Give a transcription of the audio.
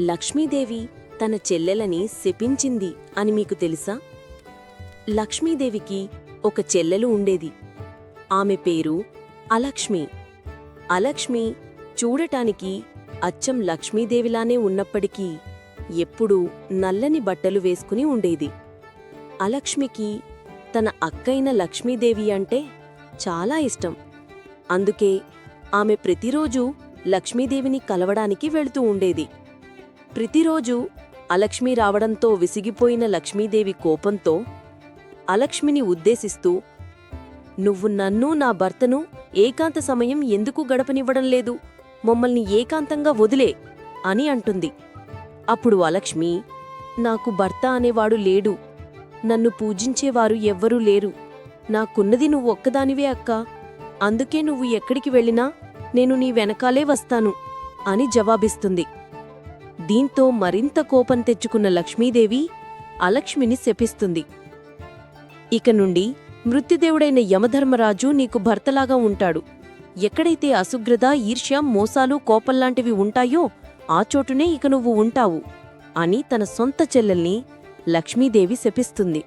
లక్ష్మీదేవి తన చెల్లెలని శపించింది అని మీకు తెలుసా? లక్ష్మీదేవికి ఒక చెల్లెలు ఉండేది. ఆమె పేరు అలక్ష్మి. అలక్ష్మి చూడటానికి అచ్చం లక్ష్మీదేవిలానే ఉన్నప్పటికీ ఎప్పుడూ నల్లని బట్టలు వేసుకుని ఉండేది. అలక్ష్మికి తన అక్కైన లక్ష్మీదేవి అంటే చాలా ఇష్టం. అందుకే ఆమె ప్రతిరోజూ లక్ష్మీదేవిని కలవడానికి వెళుతూ ఉండేది. ప్రతిరోజు అలక్ష్మి రావడంతో విసిగిపోయిన లక్ష్మీదేవి కోపంతో అలక్ష్మిని ఉద్దేశిస్తూ నువ్వు నన్ను నా భర్తను ఏకాంత సమయం ఎందుకు గడపనివ్వడం లేదు? మమ్మల్ని ఏకాంతంగా వదిలే అని అంటుంది. అప్పుడు అలక్ష్మి నాకు భర్త అనేవాడు లేడు. నన్ను పూజించేవారు ఎవ్వరూ లేరు. నాకున్నది నువ్వు ఒక్కదానివే అక్క. అందుకే నువ్వు ఎక్కడికి వెళ్ళినా నేను నీ వెనకాలే వస్తాను అని జవాబిస్తుంది. దీంతో మరింత కోపం తెచ్చుకున్న లక్ష్మీదేవి అలక్ష్మిని శపిస్తుంది. ఇక నుండి మృత్యుదేవుడైన యమధర్మరాజు నీకు భర్తలాగా ఉంటాడు. ఎక్కడైతే అసుగ్రద ఈర్ష్య మోసాలు కోపంలాంటివి ఉంటాయో ఆ చోటునే ఇక నువ్వు ఉంటావు అని తన సొంత చెల్లెల్ని లక్ష్మీదేవి శపిస్తుంది.